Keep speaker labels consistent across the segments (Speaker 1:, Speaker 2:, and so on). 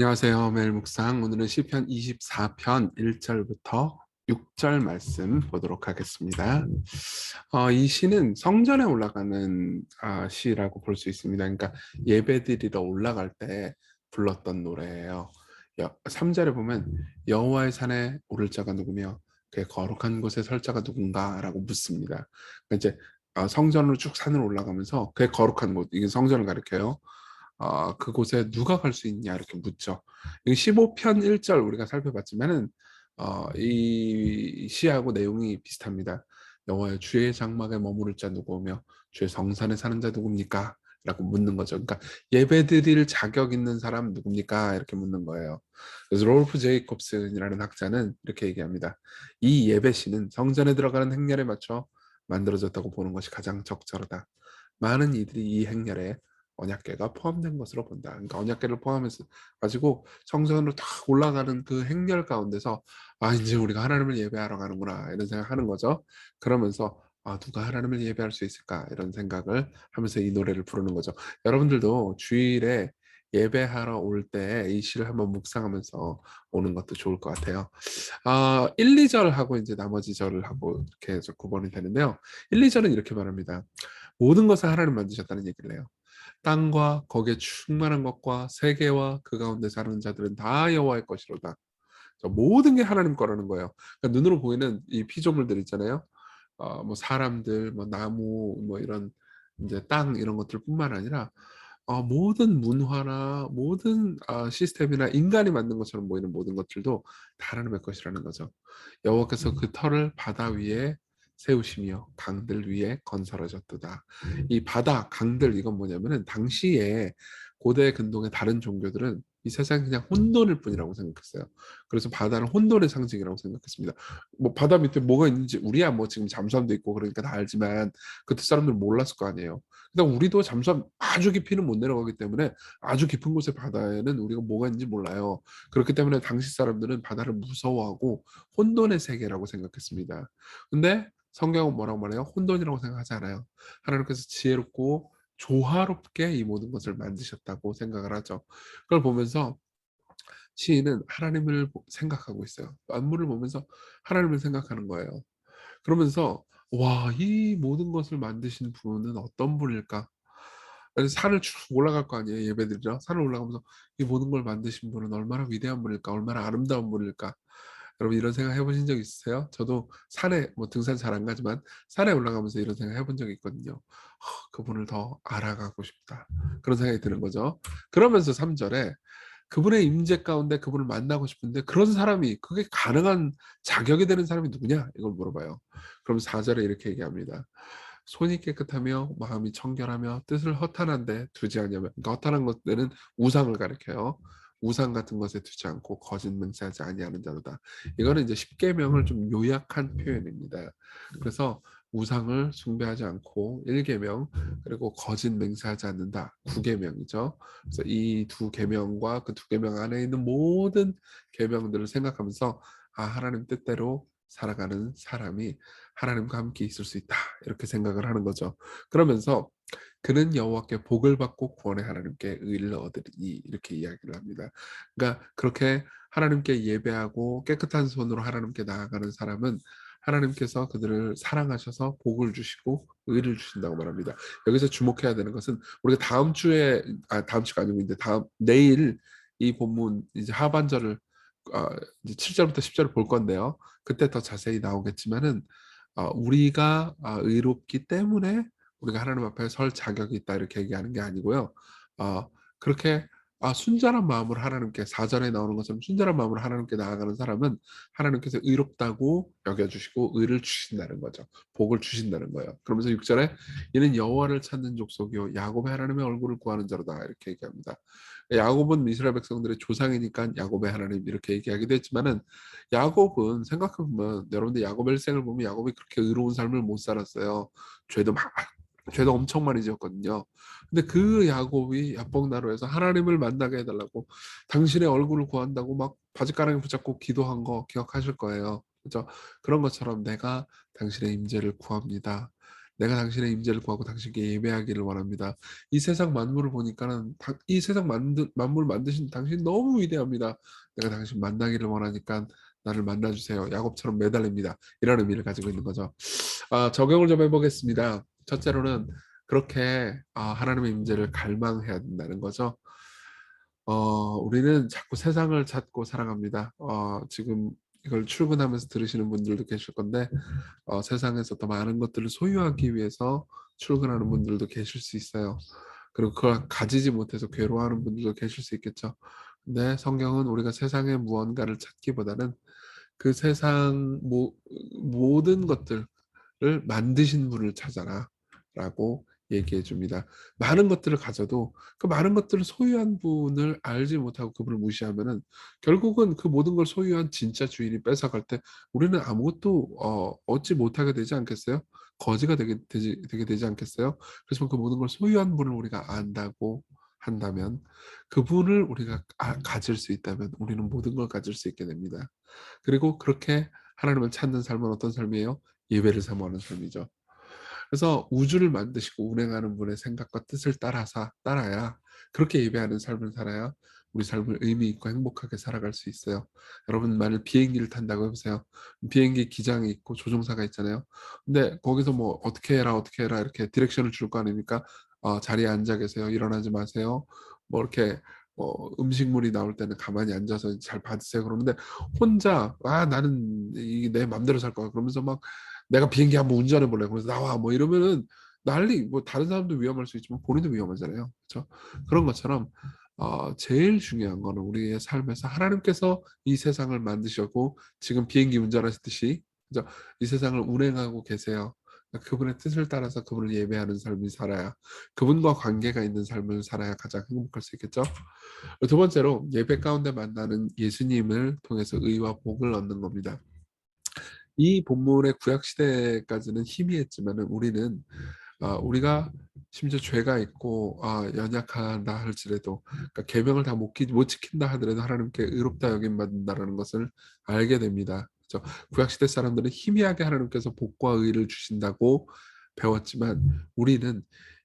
Speaker 1: 안녕하세요. 매일 묵상. 오늘은 시편 24편 1절부터 6절 말씀 보도록 하겠습니다. 어, 이 시는 성전에 올라가는 아, 시라고 볼 수 있습니다. 그러니까 예배드리러 올라갈 때 불렀던 노래예요. 3절에 보면 여호와의 산에 오를 자가 누구며 그의 거룩한 곳에 설 자가 누군가라고 묻습니다. 그러니까 이제 어, 성전으로 쭉 산을 올라가면서 그의 거룩한 곳, 이게 성전을 가리켜요. 어, 그곳에 누가 갈 수 있냐 이렇게 묻죠. 15편 1절 우리가 살펴봤지만은 어, 이 시하고 내용이 비슷합니다. 여호와의 주의 장막에 머무를 자 누구며 주의 성산에 사는 자 누굽니까? 라고 묻는 거죠. 그러니까 예배 드릴 자격 있는 사람 누굽니까? 이렇게 묻는 거예요. 그래서 롤프 제이콥슨이라는 학자는 이렇게 얘기합니다. 이 예배시는 성전에 들어가는 행렬에 맞춰 만들어졌다고 보는 것이 가장 적절하다. 많은 이들이 이 행렬에 언약계가 포함된 것으로 본다. 그러니까 언약계를 포함해서 가지고 성전으로 딱 올라가는 그 행렬 가운데서 아 이제 우리가 하나님을 예배하러 가는구나 이런 생각하는 거죠. 그러면서 아 누가 하나님을 예배할 수 있을까 이런 생각을 하면서 이 노래를 부르는 거죠. 여러분들도 주일에 예배하러 올 때 이 시를 한번 묵상하면서 오는 것도 좋을 것 같아요. 아, 1, 2절 하고 이제 나머지 절을 하고 이렇게 해서 구분이 되는데요. 1, 2절은 이렇게 말합니다. 모든 것을 하나님 만드셨다는 얘기를 해요. 땅과 거기에 충만한 것과 세계와 그 가운데 사는 자들은 다 여호와의 것이로다. 모든 게 하나님 거라는 거예요. 그러니까 눈으로 보이는 이 피조물들 있잖아요. 어, 뭐 사람들, 뭐 나무, 뭐 이런 이제 땅 이런 것들뿐만 아니라 어, 모든 문화나 모든 어, 시스템이나 인간이 만든 것처럼 보이는 모든 것들도 다 하나님의 것이라는 거죠. 여호와께서 그 털을 바다 위에 세우시며 강들 위에 건설하셨도다. 음. 이 바다, 강들 이건 뭐냐면은 당시에 고대 근동의 다른 종교들은 이 세상 그냥 혼돈일 뿐이라고 생각했어요. 그래서 바다는 혼돈의 상징이라고 생각했습니다. 뭐 바다 밑에 뭐가 있는지 우리야 뭐 지금 잠수함도 있고 그러니까 다 알지만 그때 사람들 몰랐을 거 아니에요. 근데 우리도 잠수함 아주 깊이는 못 내려가기 때문에 아주 깊은 곳의 바다에는 우리가 뭐가 있는지 몰라요. 그렇기 때문에 당시 사람들은 바다를 무서워하고 혼돈의 세계라고 생각했습니다. 근데 성경은 뭐라고 말해요? 혼돈이라고 생각하지 않아요. 하나님께서 지혜롭고 조화롭게 이 모든 것을 만드셨다고 생각을 하죠. 그걸 보면서 시인은 하나님을 생각하고 있어요. 만물을 보면서 하나님을 생각하는 거예요. 그러면서 와, 이 모든 것을 만드신 분은 어떤 분일까? 산을 쭉 올라갈 거 아니에요. 예배드리러 산을 올라가면서 이 모든 걸 만드신 분은 얼마나 위대한 분일까? 얼마나 아름다운 분일까? 여러분 이런 생각 해보신 적 있으세요? 저도 산에 뭐 등산 잘 안 가지만 산에 올라가면서 이런 생각 해본 적이 있거든요. 허, 그분을 더 알아가고 싶다. 그런 생각이 드는 거죠. 그러면서 3절에 그분의 임재 가운데 그분을 만나고 싶은데 그런 사람이 그게 가능한 자격이 되는 사람이 누구냐 이걸 물어봐요. 그럼 4절에 이렇게 얘기합니다. 손이 깨끗하며 마음이 청결하며 뜻을 허탄한데 두지 않냐면 그러니까 허탄한 것들은 우상을 가리켜요. 우상 같은 것에 두지 않고 거짓 맹세하지 아니하는 자로다. 이거는 이제 십계명을 좀 요약한 표현입니다. 그래서 우상을 숭배하지 않고 일계명 그리고 거짓 맹세하지 않는다 구계명이죠. 그래서 이 두 계명과 그 두 계명 안에 있는 모든 계명들을 생각하면서 아 하나님 뜻대로 살아가는 사람이 하나님과 함께 있을 수 있다 이렇게 생각을 하는 거죠. 그러면서 그는 여호와께 복을 받고 구원의 하나님께 의를 얻으리니 이렇게 이야기를 합니다. 그러니까 그렇게 하나님께 예배하고 깨끗한 손으로 하나님께 나아가는 사람은 하나님께서 그들을 사랑하셔서 복을 주시고 의를 주신다고 말합니다. 여기서 주목해야 되는 것은 우리가 다음 주에 아 다음 주가 아니고 이제 다음 내일 이 본문 이제 하반절을 어, 이제 7절부터 10절을 볼 건데요. 그때 더 자세히 나오겠지만은 어, 우리가 어, 의롭기 때문에 우리가 하나님 앞에 설 자격이 있다 이렇게 얘기하는 게 아니고요. 어, 그렇게 아, 순전한 마음으로 하나님께 사절에 나오는 것처럼 순전한 마음으로 하나님께 나아가는 사람은 하나님께서 의롭다고 여겨주시고 의를 주신다는 거죠. 복을 주신다는 거예요. 그러면서 6절에 이는 여호와를 찾는 족속이요 야곱의 하나님의 얼굴을 구하는 자로다 이렇게 얘기합니다. 야곱은 이스라엘 백성들의 조상이니까 야곱의 하나님 이렇게 얘기하기도 했지만은 야곱은 생각해보면 여러분들 야곱의 일생을 보면 야곱이 그렇게 의로운 삶을 못 살았어요. 죄도 막 죄도 엄청 많이 지었거든요. 근데 그 야곱이 야복나루에서 하나님을 만나게 해달라고 당신의 얼굴을 구한다고 막 바지가랑이 붙잡고 기도한 거 기억하실 거예요. 그죠? 그런 것처럼 내가 당신의 임재를 구합니다. 내가 당신의 임재를 구하고 당신께 예배하기를 원합니다. 이 세상 만물을 보니까는 이 세상 만드, 만물 만드신 당신 너무 위대합니다. 내가 당신 만나기를 원하니까 나를 만나주세요. 야곱처럼 매달립니다. 이런 의미를 가지고 있는 거죠. 아, 적용을 좀 해보겠습니다. 첫째로는 그렇게 아, 하나님의 임재를 갈망해야 된다는 거죠. 어, 우리는 자꾸 세상을 찾고 살아갑니다. 어, 지금 이걸 출근하면서 들으시는 분들도 계실 건데 어, 세상에서 더 많은 것들을 소유하기 위해서 출근하는 분들도 계실 수 있어요. 그리고 그걸 가지지 못해서 괴로워하는 분들도 계실 수 있겠죠. 근데 성경은 우리가 세상의 무언가를 찾기보다는 그 세상 모, 모든 것들을 만드신 분을 찾아라 라고 얘기해 줍니다. 많은 것들을 가져도 그 많은 것들을 소유한 분을 알지 못하고 그분을 무시하면은 결국은 그 모든 걸 소유한 진짜 주인이 뺏어갈 때 우리는 아무것도 어, 얻지 못하게 되지 않겠어요? 거지가 되게 되지, 되게 되지 않겠어요? 그래서 그 모든 걸 소유한 분을 우리가 안다고 한다면 그분을 우리가 아, 가질 수 있다면 우리는 모든 걸 가질 수 있게 됩니다. 그리고 그렇게 하나님을 찾는 삶은 어떤 삶이에요? 예배를 사모하는 삶이죠. 그래서 우주를 만드시고 운행하는 분의 생각과 뜻을 따라서 따라야 그렇게 예배하는 삶을 살아야 우리 삶을 의미 있고 행복하게 살아갈 수 있어요. 여러분 만일 비행기를 탄다고 해보세요. 비행기 기장이 있고 조종사가 있잖아요. 근데 거기서 뭐 어떻게 해라 어떻게 해라 이렇게 디렉션을 줄 거 아닙니까? 어, 자리에 앉아 계세요. 일어나지 마세요. 뭐 이렇게 뭐 음식물이 나올 때는 가만히 앉아서 잘 받으세요. 그러는데 혼자 아 나는 이게 내 맘대로 살 거야. 그러면서 막 내가 비행기 한번 운전해 볼래. 그래서 나와 뭐 이러면은 난리 뭐 다른 사람도 위험할 수 있지만 본인도 위험하잖아요. 그렇죠? 그런 것처럼 어, 제일 중요한 거는 우리의 삶에서 하나님께서 이 세상을 만드셨고 지금 비행기 운전하시듯이 그죠? 이 세상을 운행하고 계세요. 그분의 뜻을 따라서 그분을 예배하는 삶을 살아야 그분과 관계가 있는 삶을 살아야 가장 행복할 수 있겠죠. 두 번째로 예배 가운데 만나는 예수님을 통해서 의와 복을 얻는 겁니다. 이 본문의 구약 시대까지는 희미했지만 우리는 어, 우리가 심지어 죄가 있고 아, 연약하다 할지라도 그러니까 계명을 다 못 지킨다 하더라도 하나님께 의롭다 여김 받는다라는 것을 알게 됩니다. 그렇죠? 구약 시대 사람들은 희미하게 하나님께서 복과 의를 주신다고 배웠지만 우리는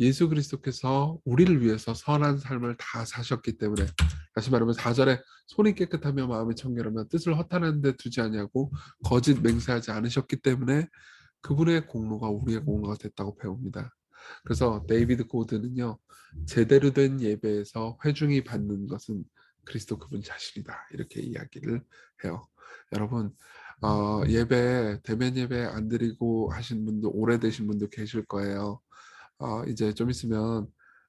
Speaker 1: 예수 그리스도께서 우리를 위해서 선한 삶을 다 사셨기 때문에 다시 말하면 4절에 손이 깨끗하며 마음이 청결하며 뜻을 허탄한 데 두지 아니하고 거짓 맹세하지 않으셨기 때문에 그분의 공로가 우리의 공로가 됐다고 배웁니다. 그래서 데이비드 고드는요. 제대로 된 예배에서 회중이 받는 것은 그리스도 그분 자신이다. 이렇게 이야기를 해요. 여러분 어, 예배 대면 예배 안 드리고 하신 분도 오래되신 분도 계실 거예요. 어, 이제 좀 있으면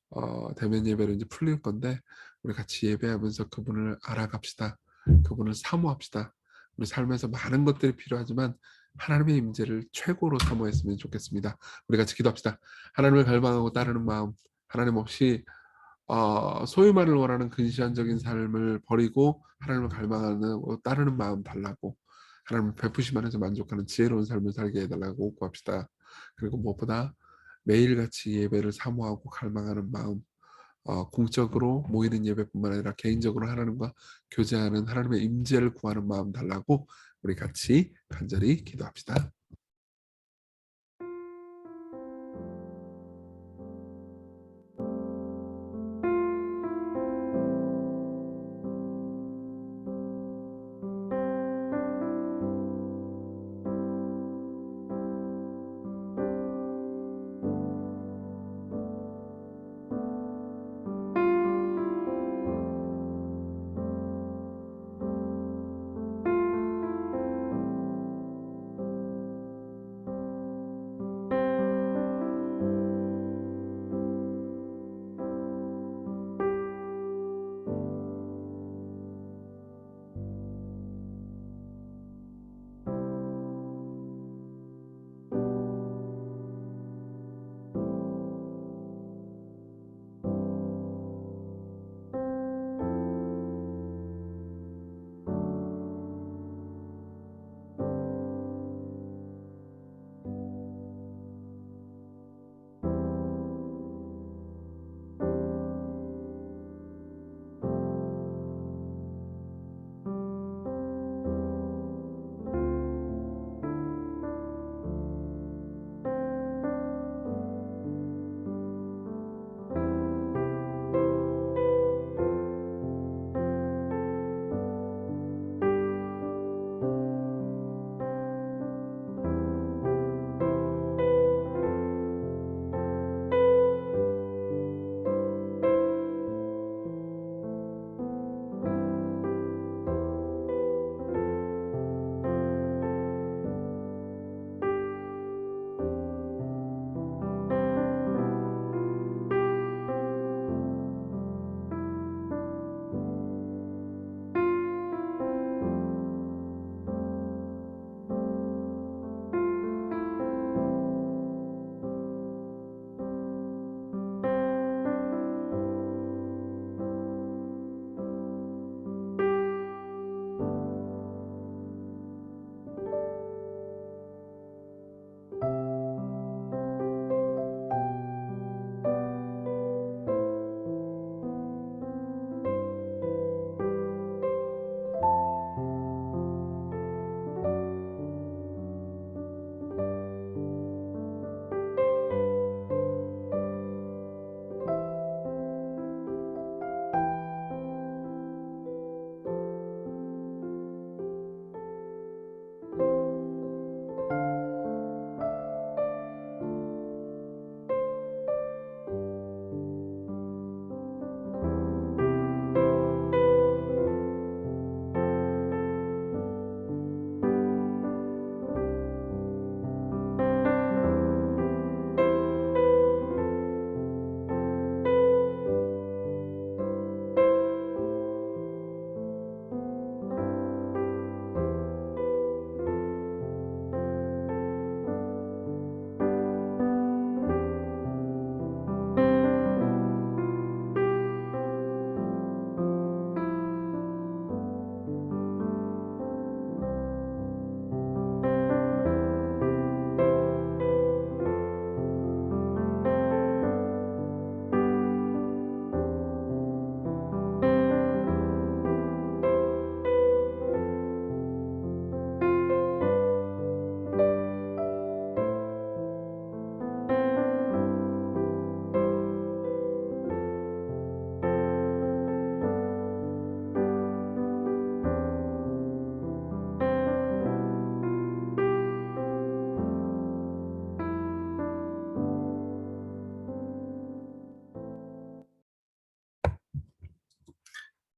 Speaker 1: 어, 대면 예배로 이제 풀릴 건데 우리 같이 예배하면서 그분을 알아갑시다. 그분을 사모합시다. 우리 삶에서 많은 것들이 필요하지만 하나님의 임재를 최고로 사모했으면 좋겠습니다. 우리 같이 기도합시다. 하나님을 갈망하고 따르는 마음, 하나님 없이 어, 소유만을 원하는 근시안적인 삶을 버리고 하나님을 갈망하는 따르는 마음 달라고 하나님 베푸심 안에서 만족하는 지혜로운 삶을 살게 해달라고 구합시다. 그리고 무엇보다 매일같이 예배를 사모하고 갈망하는 마음 어, 공적으로 모이는 예배뿐만 아니라 개인적으로 하나님과 교제하는 하나님의 임재를 구하는 마음 달라고 우리 같이 간절히 기도합시다.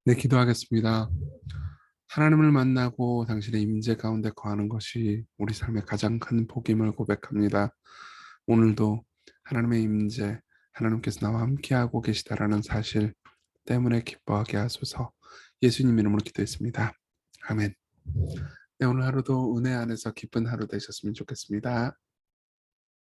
Speaker 1: 네, 기도하겠습니다. 하나님을 만나고 당신의 임재 가운데 거하는 것이 우리 삶의 가장 큰 복임을 고백합니다. 오늘도 하나님의 임재, 하나님께서 나와 함께하고 계시다라는 사실 때문에 기뻐하게 하소서. 예수님 이름으로 기도했습니다. 아멘. 네, 오늘 하루도 은혜 안에서 기쁜 하루 되셨으면 좋겠습니다.